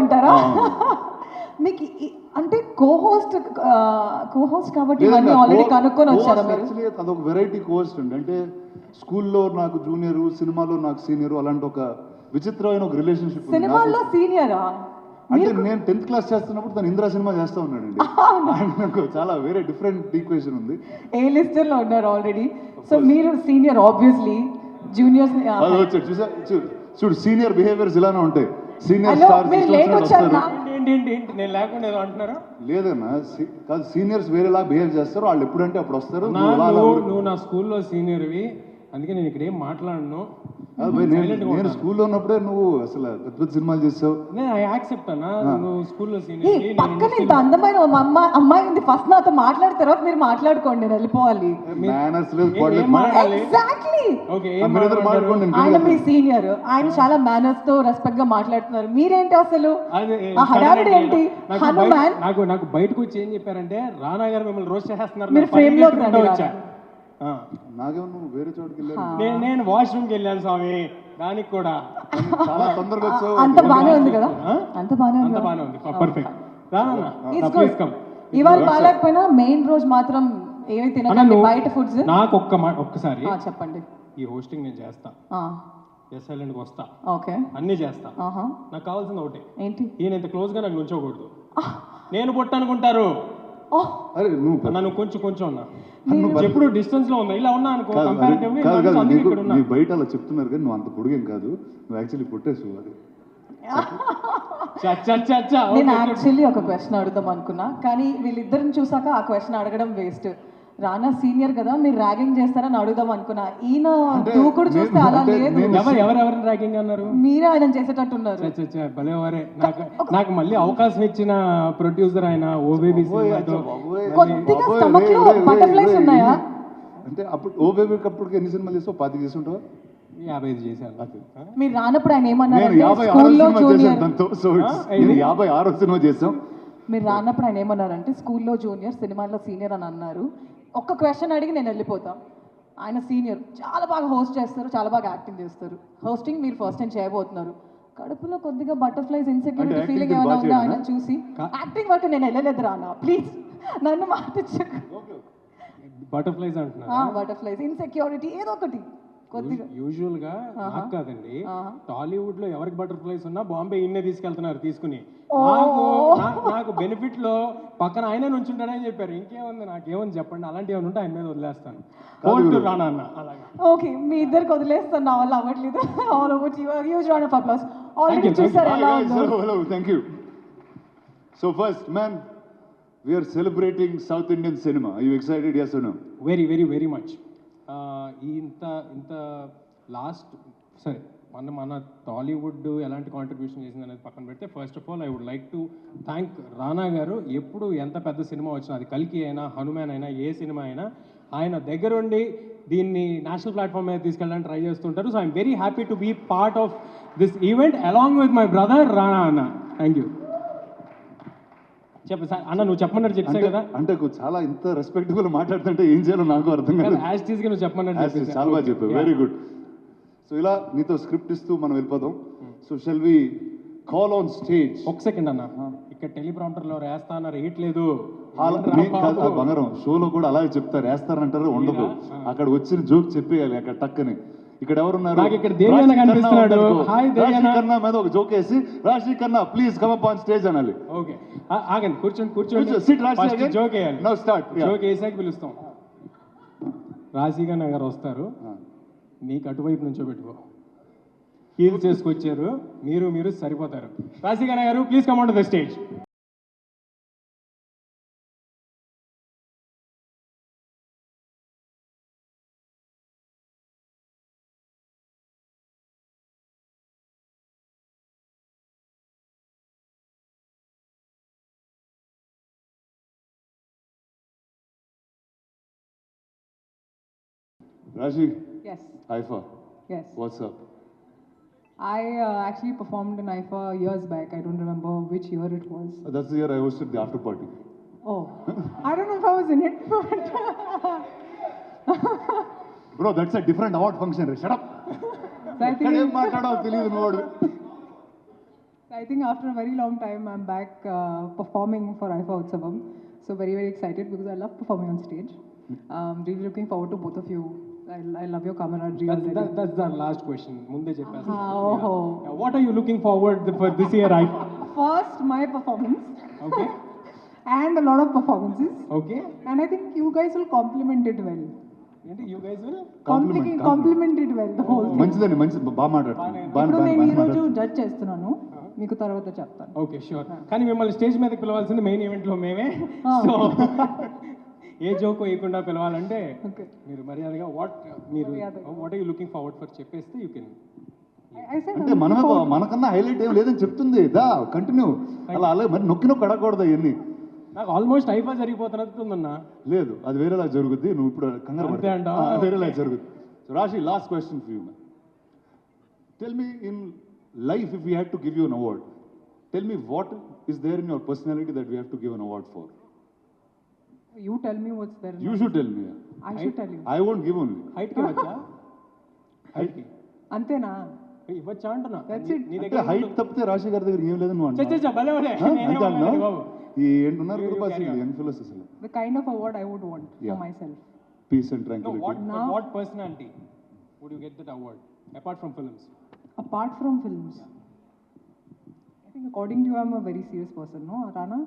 ఉంటారా మీకు అంటే కో హోస్ట్ కో హోస్ట్ కాబట్టి ఇవన్నీ ఆల్రెడీ కనుక్కొని వచ్చారా మీరు? అదొక వెరైటీ కోర్స్ అండి. అంటే స్కూల్లో నాకు జూనియర్ సినిమాలో నాకు సీనియర్ అలాంటి ఒక విచిత్రమైన ఒక రిలేషన్షిప్ సినిమాల్లో సీనియరా? అంటే నేను టెన్త్ క్లాస్ చేస్తున్నప్పుడు తను ఇంద్రా సినిమా చేస్తా ఉన్నాడండి. నాకు చాలా వేరే డిఫరెంట్ ఈక్వేషన్ ఉంది. ఏ లిస్టర్లో ఉన్నారు ఆల్రెడీ సో మీరు సీనియర్ ఆబ్వియస్లీ జూనియర్స్ చూసా చూడు చూడు సీనియర్ బిహేవియర్స్ ఇలానే ఉంటాయి. సీనియర్ నేను లేకుండా అంటున్నారా? లేదన్నా సి- కాదు సీనియర్స్ వేరేలా బిహేవ్ చేస్తారు. వాళ్ళు ఎప్పుడంటే అప్పుడు వస్తారు. నువ్వు నా స్కూల్లో సీనియర్వి అందుకే నేను ఇక్కడ ఏం మాట్లాడను. నేను. స్కూల్లో ఉన్నప్పుడే నువ్వు అసలు పెద్ద పెద్ద సినిమాలు చేసావు. నేను యాక్సెప్ట్ అన్నా. నువ్వు స్కూల్లో సీనియర్ పక్కన ఇంత అందమైన ఒక అమ్మాయి ఉంది. ఫస్ట్ నాతో మాట్లాడిన తర్వాత మీరు మాట్లాడుకోండి నేను వెళ్ళిపోవాలి. మేనర్స్ లేదు ఎగ్జాక్ట్లీ ఓకే? మాట్లాడుకోండి ఆయన మీ సీనియర్ ఆయన చాలా మేనర్స్తో రెస్పెక్ట్గా మాట్లాడుతున్నారు. మీరేంటి అసలు? ఆ హడావిడి ఏంటి? హనుమాన్ నాకు నాకు బయటకు వచ్చి ఏం చెప్పారంటే రానా గారు మిమ్మల్ని రోస్ట్ చేసేస్తున్నారు మీరు పరిగెత్తుకుంటూ రండి వచ్చా. ఆ. నాకేమో నువ్వు వేరే చోటుకి వెళ్ళాను నేను నేను వాష్రూమ్కి వెళ్ళాను స్వామి. దానికి కూడా. చాలా తొందరగా వచ్చావు. అంత బానే ఉంది కదా? అంత బానే ఉంది అంత కదా? బాగానే ఉంది. Perfect Rana? It's please good. Come ఇవాళ బాగాలేకపోయినా మెయిన్ రోజు మాత్రం ఏమి తినకండి బయట ఫుడ్స్ నాకు ఒక్క మాట ఒక్కసారి చెప్పండి. ఈ హోస్టింగ్ నేను చేస్తా. ఎస్ సైలెంట్కి వస్తా. ఓకే. అన్నీ చేస్తా. ఆహా. నాకు కావాల్సింది ఒకటే. ఏంటి? ఈయన ఇంత క్లోజ్గా నాకు నుంచోకూడదు నేను పొట్టు అనుకుంటారు అరే నువ్వు నన్ను కొంచెం కొంచెం ఉన్నా నువ్వు ఎప్పుడు డిస్టెన్స్లో ఉన్నా. ఇలా ఉన్నా అనుకో కంపారిటివ్ నీకు బయట అలా చెప్తున్నారు కానీ నువ్వు అంత పొడుగేం కాదు. నువ్వు యాక్చువల్లీ పుట్టేసు అది. చ- చ- చ- చ. నేను. యాక్చువల్లీ ఒక క్వశ్చన్ అడుగుదాం అనుకున్నా. కానీ వీళ్ళిద్దరిని చూసాక ఆ క్వశ్చన్ అడగడం వేస్ట్ రానా సీనియర్ కదా మీరు ర్యాగింగ్ చేస్తారని అడుగుదాం అనుకున్నా. ఈయన దూకుడు చూస్తే అలా లేదు. నేను- ఎవరు ఎవరు ఎవరిని ర్యాగింగ్ అన్నారు? మీరే ఆయన చేసేటట్టున్నారు. చ- చ- చ, భలే వారే. నాకు నాకు మళ్ళీ అవకాశం ఇచ్చిన ప్రొడ్యూసర్ ఆయన ఓబేబీ. కొద్దిగా రే, లో రే, ఉన్నాయా? అంటే అప్పుడు ఓ బేబీ అప్పటికి ఎన్ని సినిమాలు చేసావు? పాతి చేస్తుంటావా? యాభై ఐదు చేశాను. మీరు రానప్పుడు ఆయన ఏమన్నారు నేను యాభై ఆరో సినిమా చేశాను దాంతో. సో యాభై ఆరో సినిమా చేసాం మీరు రానప్పుడు ఆయన ఏమన్నారంటే స్కూల్లో జూనియర్ సినిమాలో సీనియర్ అని అన్నారు. ఒక్క క్వశ్చన్ అడిగి నేను వెళ్ళిపోతాం. ఆయన సీనియర్ చాలా బాగా హోస్ట్ చేస్తారు చాలా బాగా యాక్టింగ్ చేస్తారు. హోస్టింగ్ మీరు ఫస్ట్ టైం చేయబోతున్నారు. కడుపులో కొద్దిగా బటర్ఫ్లైస్ ఇన్సెక్యూరిటీ ఫీలింగ్ ఏమైనా ఉందా ఆయన? చూసి? యాక్టింగ్ వరకు నేను వెళ్ళలేదు రానా ప్లీజ్ నన్ను మాటించకు బటర్ఫ్లైస్ బటర్ఫ్లైస్ ఇన్సెక్యూరిటీ ఏదో ఒకటి. కొద్దిగా యూజువల్గా నాకు కాదండి. టాలీవుడ్లో ఎవరికి బటర్ఫ్లైస్ ఉన్నా బాంబే ఇన్నే తీసుకెళ్తున్నారు తీసుకుని. నాకు బెనిఫిట్లో పక్కన ఆయనే నుంచుంటాడని చెప్పారు. ఇంకేముంది నాకేముంది చెప్పండి. అలాంటి ఏమైనా ఉంటే ఆయన మీద వదిలేస్తాను. కోర్టు రానా అన్న. అలాగా. ఓకే మీ ఇద్దరికి వదిలేస్తాను. నా వల్ల అవ్వట్లేదు. All over use round of applause already you, చూసారు ఎలా ఉందో. Hello hello thank you so first man we're celebrating South Indian cinema you excited yes no very very very much ఇంత ఇంత లాస్ట్ సరే మన మన టాలీవుడ్ ఎలాంటి కాంట్రిబ్యూషన్ చేసింది అనేది పక్కన పెడితే first of all I would like to thank Rana గారు. ఎప్పుడు ఎంత పెద్ద సినిమా వచ్చినా అది కల్కి అయినా హనుమాన్ అయినా ఏ సినిమా అయినా ఆయన దగ్గరుండి దీన్ని నేషనల్ ప్లాట్ఫామ్ మీద తీసుకెళ్ళడానికి ట్రై చేస్తుంటారు. So I'm very happy to be part of this event along with my brother Rana అన్న థ్యాంక్ యూ చెప్పు అన్న నువ్వు చెప్పమన్నట్టు చెప్పావు అంటే కదా. అంటే చాలా ఇంత రెస్పెక్టబుల్ మాట్లాడుతుంటే ఏం చేయాలో నాకు అర్థం కాదు. యాజ్ టీజ్గా నువ్వు చెప్పమన్నట్టు. చాలా బాగా చెప్పావు. వెరీ గుడ్ సో ఇలా నీతో స్క్రిప్ట్ ఇస్తూ మనం వెళ్ళిపోదాం. So shall we call on stage ఒక సెకండ్ అన్న. ఇక్కడ టెలిప్రాంప్టర్లో వేస్తా అన్నారు వేయట్లేదు బంగారం షోలో కూడా అలాగే చెప్తారు. వేస్తారంటారు ఉండదు. అక్కడ వచ్చిన జోక్ చెప్పేయాలి అక్కడ టక్కని. ఇక్కడ ఎవరున్నారు? నాకు ఇక్కడ కనిపిస్తున్నాడు. హాయ్ మీద ఒక జోక్ వేసి Rashi Khanna please come up on stage అనాలి. ఓకే. ఆగండి కూర్చోండి కూర్చోండి. జోక్ వేయాలి. జోక్ వేసాక పిలుస్తాం. రాశిగా నగర్ వస్తారు. నీకు అటువైపు నుంచో పెట్టుకో. హీల్ చేసుకొచ్చారు మీరు మీరు సరిపోతారు. రాశిగా గారు please come to the stage Rashi, Yes, IFA, yes. what's up? I uh, actually performed in IFA years back. I don't remember which year it was. Uh, That's the year I hosted the after party. Oh, I don't know if I was in it, but. Bro, that's a different award function. Shut up. I think, I think after a very long time, I'm back uh, performing for IFA Utsavam. So very, very excited because I love performing on stage. Hmm. Um, really looking forward to both of you I, I love your camaraderie That's, already. that, that's the last question. ముందే చెప్పేస్తా. Oh. Yeah. What are you looking forward for this year, I First, my performance Okay. and a lot of performances. Okay. And I think you guys will complement it well. ఏంటి you guys will? Compliment, Compli- complement it well, the whole thing. మంచిదండి మంచి బాగా ఇప్పుడు నేను ఈ రోజు judge చేస్తున్నాను మీకు తర్వాత చెప్తాను ఓకే షూర్ కానీ మిమ్మల్ని స్టేజ్ మీదకి పిలవాల్సింది మెయిన్ ఈవెంట్లో మేమే సో ఏ జోక్ వేయకుండా పిలవాలంటే. మీరు మర్యాదగా వాట్ మీరు. What you looking forward for చెప్పేస్తే యూ కెన్ అంటే forward- మనకన్నా హైలైట్ ఏం లేదని చెప్తుంది. దా కంటిన్యూ అలా అలా మరి నొక్కి నొక్కి అడగకూడదు అవన్నీ. నాకు ఆల్మోస్ట్ ఐఫా జరిగిపోతున్నట్టుందన్నా. లేదు అది వేరేలా జరుగుద్ది నువ్వు ఇప్పుడు కంగారు? ఆ, వేరేలా జరుగుద్ది. So Rashi last question for you tell me in life if you had to give you an award tell me what is there in your personality that we have to give an award for You tell me what's there. You should tell me I should tell you. I won't give only హైట్కి ఇవ్వచ్చా హైట్కి అంతేనా ఇవ్వచ్చా అంటున్నా That's it. నీ అంటే దగ్గర height తప్పితే రాశి గారి దగ్గర ఏం లేదని నువ్వు అంటున్నావు. చచ్చ, భలే భలే ఆ? నేనేం అంతే అనలేదు అంటున్నావు? బాబు ఈ ఏంటున్నారు You- you carry on. Young fellows అసలు The kind of award I would want Yeah. for myself. Peace and No, what, tranquility Now- what personality would you get that award apart from films? Apart from films, I think according to you, I'm a very serious person, no, Rana?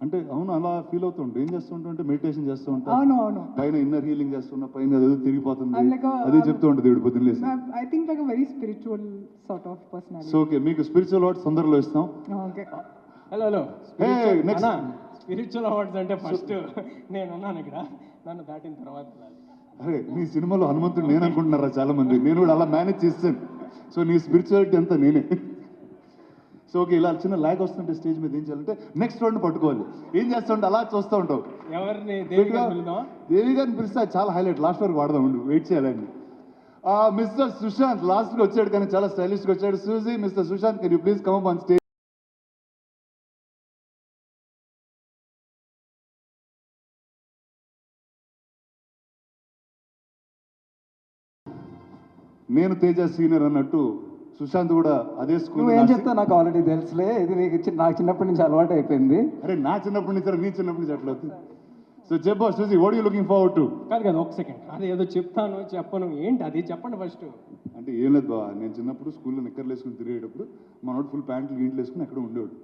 అంటే అవును అలా feel అవుతుంటా ఏం చేస్తుంటా అంటే meditation చేస్తూ ఉంటా no. పైన inner healing చేస్తున్నా పైన అదేదో తిరిగిపోతుంది a- అదే చెప్తూ ఉంటుంది దేవుడు పొద్దున్న లేసి think like a very spiritual sort of personality. So okay మీకు స్పిరిచువల్ వాట్ తొందరలో ఇస్తాం okay. హలో హలో Hey, next. స్పిరిచువల్ అవార్డ్స్ అంటే ఫస్ట్ నేను ఉన్నాను ఇక్కడ నన్ను దాటిన తర్వాత. అరే నీ సినిమాలో హనుమంతుడు నేను అనుకుంటున్నారా చాలా మంది నేను కూడా అలా మేనేజ్ చేస్తాను సో నీ స్పిరిచువాలిటీ అంతా నేనే సో ఓకే ఇలా చిన్న లాగ్ వస్తుంటే స్టేజ్ మీద ఏం చేయాలంటే నెక్స్ట్ రౌండ్ పట్టుకోవాలి. ఏం చేస్తుంటే అలా చూస్తూ ఉంటావు. ఎవరిని? దేవి గారిని పిలిస్తే చాలా హైలైట్ లాస్ట్ వరకు వాడదాం ఉండు వెయిట్ చేయాలండి. మిస్టర్ సుశాంత్ లాస్ట్కి వచ్చాడు కానీ చాలా స్టైలిష్గా వచ్చాడు. Suji mister Sushanth can you please come on stage నేను తేజ సీనియర్ అన్నట్టు సుశాంత్ కూడా అదే స్కూల్ నువ్వేం చెప్తావు? నాకు ఆల్రెడీ తెలుసులే. ఇది నీకు నాకు చిన్నప్పటి నుంచి అలవాటు అయిపోయింది. అరే నా చిన్నప్పటి నుంచి నీ చిన్నప్పటి నుంచి అట్లా అవుతుంది. సో చెప్పు Suji what you looking forward to కాదు కదా ఒక సెకండ్ అది ఏదో చెప్తాను చెప్పను. ఏంటి అది? చెప్పండి ఫస్ట్ అంటే ఏం లేదు బావ నేను చిన్నప్పుడు స్కూల్లో నిక్కర్లు వేసుకుని తిరిగేటప్పుడు మనోడు ఫుల్ ప్యాంట్లు గీంట్లు వేసుకుని అక్కడ ఉండేవాడు.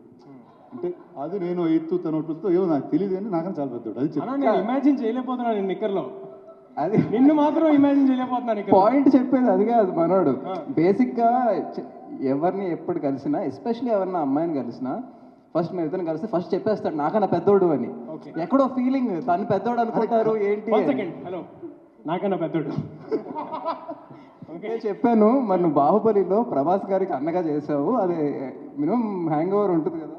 అంటే అది నేను ఎత్తు తన ఏమో నాకు తెలియదు కానీ నాకన్నా చాలా పెద్దవాడు. అది చెప్పు. ఇమాజిన్ చేయలేకపోతున్నాను నేను నిక్కర్లో. అది నిన్ను మాత్రం ఇమాజిన్ చేయలేకపోతున్నాను పాయింట్ చెప్పేది అది కాదు మనోడు. బేసిక్గా ఎవరిని ఎప్పుడు కలిసినా ఎస్పెషల్లీ ఎవరిని అమ్మాయిని కలిసినా ఫస్ట్ మేము ఇద్దరు కలిసి ఫస్ట్ చెప్పేస్తాడు నాకన్నా పెద్దోడు అని. ఎక్కడో ఫీలింగ్ తను పెద్దోడు అనుకుంటారు ఏంటి హలో నాకన్నా పెద్దోడు. నేను చెప్పాను మరి నువ్వు బాహుబలిలో ప్రభాస్ గారికి అన్నగా చేసావు అది మినిమం హ్యాంగ్ ఓవర్ ఉంటుంది కదా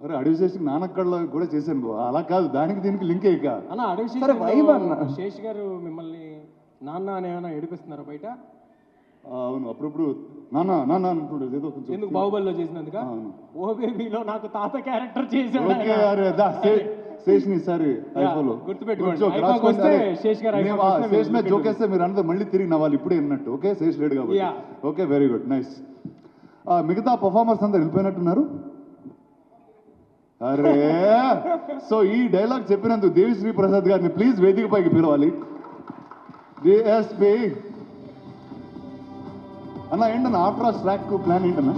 అరే అడవి చేసి నానక్కడలో కూడా చేశాను బావ అలా కాదు దానికి దీనికి లింకే ఇక అన్న అడవి సరే, అన్న. శేష్ శేష్ గారు మిమ్మల్ని నాన్న అని ఏమైనా ఏడిపిస్తున్నారా బయట అవును అప్పుడప్పుడు నాన్న నాన్న అంటుండేది ఏదో కొంచెం ఎందుకు బాహుబలిలో చేసినందుక. ఓ బేబీలో నాకు తాత క్యారెక్టర్ చేశాడు ఓకే. అరే దా శేష్ని ఈసారి ఐఫోలో గుర్తుపెట్టుకోండి. ఐఫోకి వస్తే శేష్ గారు ఐఫోకి వస్తే శేష్ మీద. జోకేస్తే మీరు అందరూ మళ్ళీ తిరిగి నవ్వాలి ఇప్పుడే అన్నట్టు ఓకే శేష్ లేడు కాబట్టి. ఓకే వెరీ గుడ్ నైస్ మిగతా పర్ఫార్మర్స్ అందరు వెళ్ళిపోయినట్టున్నారు అరే! సో ఈ డైలాగ్ చెప్పినందుకు దేవిశ్రీ ప్రసాద్ గారిని ప్లీజ్ వేదిక పైకి పిలవాలి. డిఎస్పి అన్న ఏంటన్న? ఆఫ్టర్ ట్రాక్ ప్లాన్ ఏంటన్నా?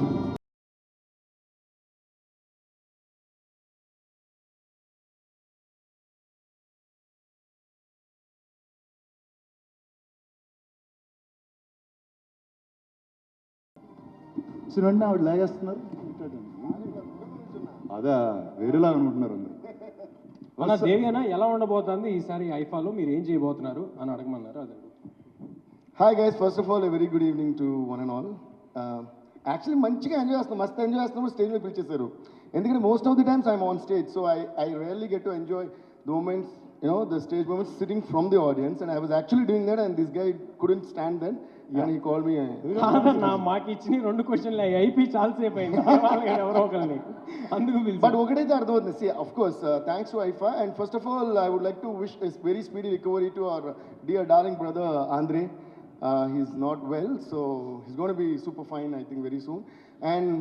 వచ్చిన ఆవిడ లాగేస్తున్నారు. అదే వేరేలాగా అనుకుంటున్నారు అందరు. అన్న దేవి అన్న ఎలా ఉండబోతుంది ఈసారి ఐఫాలో మీరు ఏం చేయబోతున్నారు అని అడగమన్నారు అదే hi guys first of all very good evening to one and all actually మంచిగా ఎంజాయ్ చేస్తున్నాం మస్తు ఎంజాయ్ చేస్తున్నాము స్టేజ్ మీద పిలిచేశారు. ఎందుకంటే most of the times I'm on stage so I I really get to enjoy the moments you know the stage moments sitting from the audience and I was actually doing that and this guy couldn't stand then and ఈ call me కాదన్న మాకు ఇచ్చిన రెండు క్వశ్చన్లు అయిపోయి చాలాసేపు అయింది. ఎవరో ఒకరిని అందుకు బట్ పిలిచి ఒకటైతే అర్థమవుతుంది. See of course thanks to IIFA and first of all I would like to wish is very speedy recovery to our dear darling brother Andre he's not well so he's gonna be super fine I think very soon and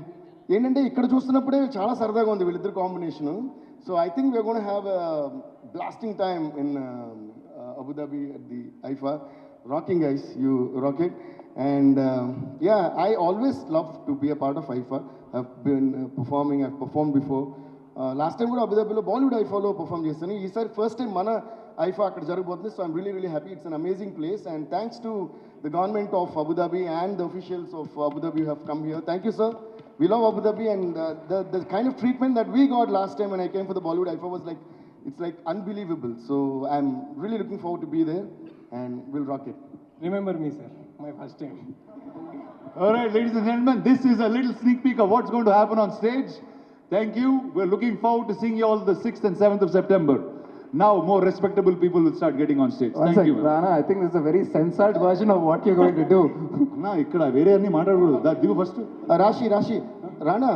ఏంటంటే ఇక్కడ చూస్తున్నప్పుడే చాలా సరదాగా ఉంది వీళ్ళిద్దరు combination so I think we're gonna have blasting time in Abu Dhabi at the IIFA rocking ice you rocket and ya I always love to be a part of IIFA I've been performing I perform before last time కూడా అబుదాబిలో Bollywood ఐఫాలో perform చేస్తాను ఈసారి first time మన ఐఫా అక్కడ జరగబోతుంది. So I'm really really happy it's an amazing place and thanks to the government of Abu Dhabi and the officials of Abu Dhabi have come here thank you sir. we love Abu Dhabi, and uh, the, the kind of treatment that we got last time when I came for the Bollywood Alpha was like, it's like unbelievable. So I'm really looking forward to be there, and we'll rock it. Remember me, sir. My first time. All right, ladies and gentlemen, this is a little sneak peek of what's going to happen on stage. Thank you. We're looking forward to seeing you all the 6th and 7th of September. Now, more respectable people will start getting on stage. One Thank second, you. Rana, I think this is a very censored version of what you're going to do. నా ఇక్కడ వేరే అన్ని మాట్లాడకూడదు. దా దిగు first రాశి రాశి రానా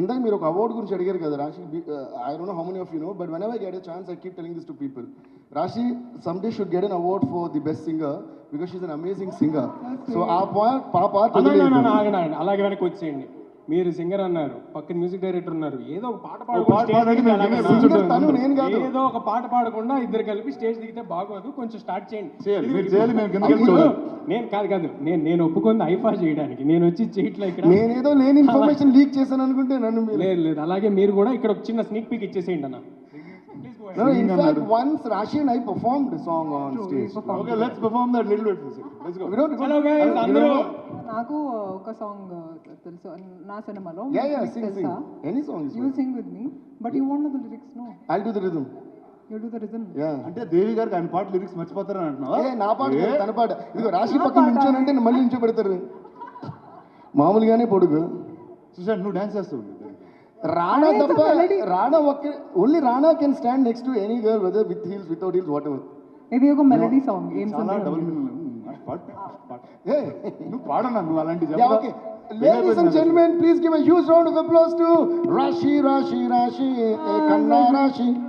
ఇందాక మీరు ఒక అవార్డు గురించి అడిగారు కదా Rashi I don't know how many of you know but when I get a chance I keep telling this to people Rashi some day should get an award for the best singer because she's an amazing singer so ఆ part ఆ part అలాగే వెనక్కి వచ్చేయండి. మీరు singer అన్నారు పక్కన music director ఉన్నారు ఏదో ఒక పాట పాడకుండా. ఏదో ఒక పాట పాడకుండా ఇద్దరు కలిపి స్టేజ్ దిగితే బాగోదు కొంచెం స్టార్ట్ చేయండి. నేను కాదు కాదు నేను నేను ఒప్పుకుంది ఐఫా చేయడానికి నేను వచ్చి చేయట్లే ఇక్కడ నేనేదో లేని ఇన్ఫర్మేషన్ లీక్ చేశాను అనుకుంటే నన్ను మీరు లేదు లేదు అలాగే మీరు కూడా ఇక్కడ ఒక చిన్న స్నీక్ పీక్ ఇచ్చేసేయండి అన్న No, in fact, once Rashi and I performed the song on stage. Okay let's perform that little bit let's go We don't, Hello guys, అందరూ నాకు ఒక సాంగ్ తెలుసు. నా సినిమాలో Yeah, yeah, మీకు sing, sing. తెలుసా Any song is you. Sing with me but you want the lyrics no I'll do the rhythm. You do the Yeah. అంటే దేవి గారికి ఆయన పాట లిరిక్స్ మర్చిపోతారని అంటున్నావా? ఏ నా పాట తన పాట. ఇదిగో రాశి పక్కన నించోనంటే మళ్ళీ నించో పెడతారు మామూలుగానే పొడుగు. సుశాంత్ నువ్వు డాన్స్ చేస్తావు రాణా ఒక్క only Rana can stand next to any girl whether with heels without heels what ever ఒక మెలడీ సాంగ్ ఏం చాలా డబుల్ పాట నువ్వు పాడన్నా నువ్వు అలాంటి gentlemen, please give a huge round of applause to Rashi, Rashi, Rashi, eh, Kanna Rashi.